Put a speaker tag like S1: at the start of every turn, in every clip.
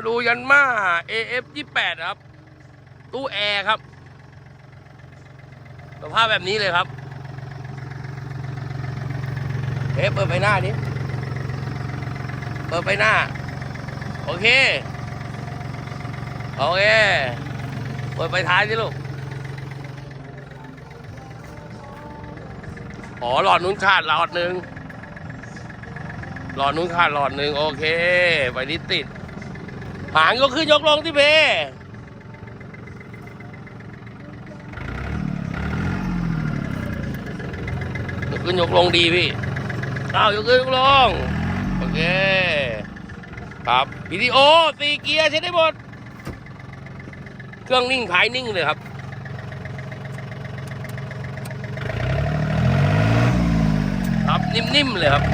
S1: มาดูยันมา AF 28ครับ ตู้แอร์ครับสภาพแบบนี้เลยครับเอ๊ะเปิดไฟหน้าดิเปิดไฟหน้า โอเค โอเค เปิดไฟท้ายสิลูก อ๋อ หลอดนู้นขาดหลอดหนึ่งหลอดนู้นขาดหลอดหนึ่งโอเคไฟนี้ติด หางยกขึ้นยกลงที่เพยกขึ้นยกลงดีพี่อ้าวยกขึ้นยกลง โอเค ครับวิดีโอสี่เกียร์ใช้ได้หมด เครื่องนิ่งภายนิ่งเลยครับครับนิ่มๆเลยครับ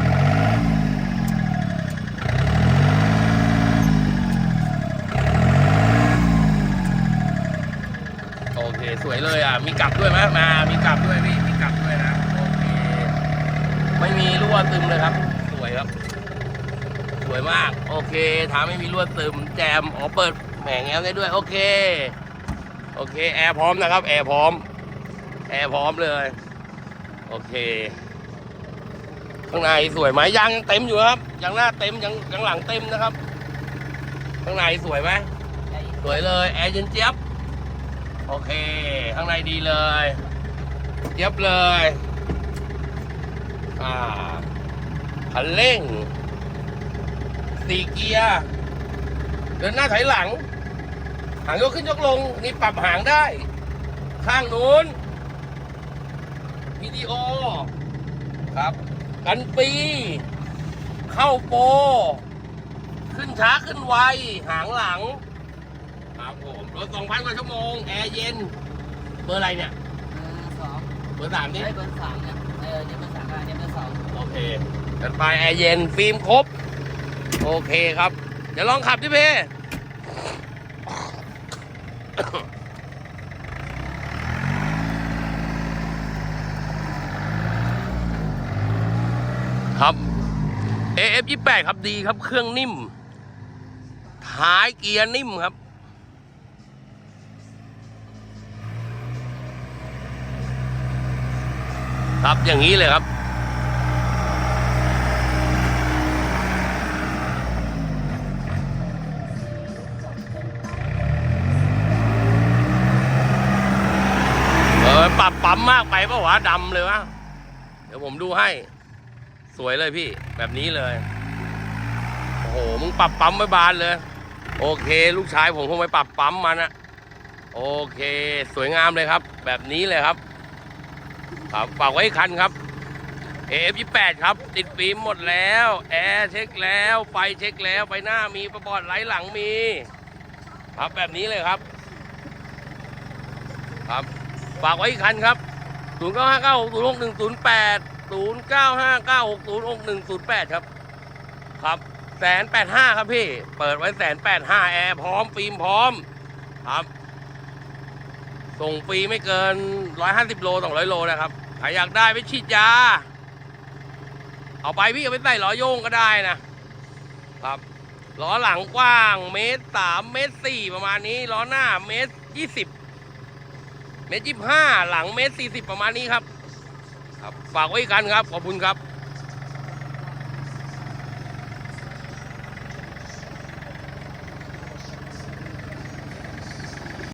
S1: โอเค สวยเลยอะ มีกลับด้วยไหมมา มีกลับด้วยพี่ มีกลับด้วยนะ โอเค ไม่มีรั่วซึมเลยครับ สวยครับ สวยมาก โอเคถามไม่มีรั่วซึม แจม อ๋อ เปิดแหมงแอลได้ด้วย โอเค โอเค แอร์พร้อมนะครับ แอร์พร้อม แอร์พร้อมเลย โอเค ข้างในสวยไหมยางยังเต็มอยู่ครับยางหน้าเต็ม ยังยังหลังเต็มนะครับ ข้างในสวยไหมสวยเลย แอร์เย็นเจี๊ยบ โอเค ข้างในดีเลยเจี๊ยบเลย อ่าคันเร่งสี่เกียร์ เดินหน้าถอยหลัง หางยกขึ้นยกลง นี่ปรับหางได้ ข้างนู้นวิดีโอ ครับ กันปี เข้าโป ขึ้นช้าขึ้นไว หางหลัง ครับผมรถสองพันกว่าชั่วโมงแอร์เย็น เบอร์อะไรเนี่ย
S2: เบอร์สอง
S1: เบอร์สามนี่
S2: ไอ้ยเบอร์สามเนี่ยเออเนี่ยเบอร์สามอะเนี่ยเบอร์สอง
S1: โอเคจัดไปแอร์เย็นฟิล์มครบ โอเคครับ เดี๋ยวลองขับดิเพครับ AF 28 ครับดีครับเครื่องนิ่ม ท้ายเกียร์นิ่มครับ ครับอย่างนี้เลยครับ เออปรับปั๊มมากไปปล่าวะดำเลยวะเดี๋ยวผมดูให้ สวยเลยพี่ แบบนี้เลย โอ้โห มึงปรับปั๊มไม่บานเลย โอเค ลูกชายผมคงไปปรับปั๊มมันอะโอเค สวยงามเลยครับ แบบนี้เลยครับ ครับฝากไว้คันครับ AF28 ครับ ติดฟิล์มหมดแล้ว แอร์เช็คแล้วไฟเช็คแล้วไฟหน้ามีประบอดไหลหลังมี ครับแบบนี้เลยครับ ครับ ฝากไว้อีกคันครับ 0 9 5 9 6 0 6 1 0 8 0 9 5 9 6 0 6 1 0 8 ครับ ครับแสนแปดห้าครับพี่ เปิดไว้แสนแปดห้าแอร์พร้อมฟิล์มพร้อม ครับ ส่งฟรีไม่เกิน 150 โล 200 โลนะครับใครอยากได้ไปฉีดยา เอาไปพี่เอาไปใส่ล้อโยงก็ได้นะครับล้อหลังกว้างเมตรสามเมตรสี่ประมาณนี้ล้อหน้าเมตรยี่สิบเมตรยี่ห้าหลังเมตรสี่สิบประมาณนี้ครับ ครับ ฝากไว้กันครับ ขอบคุณครับ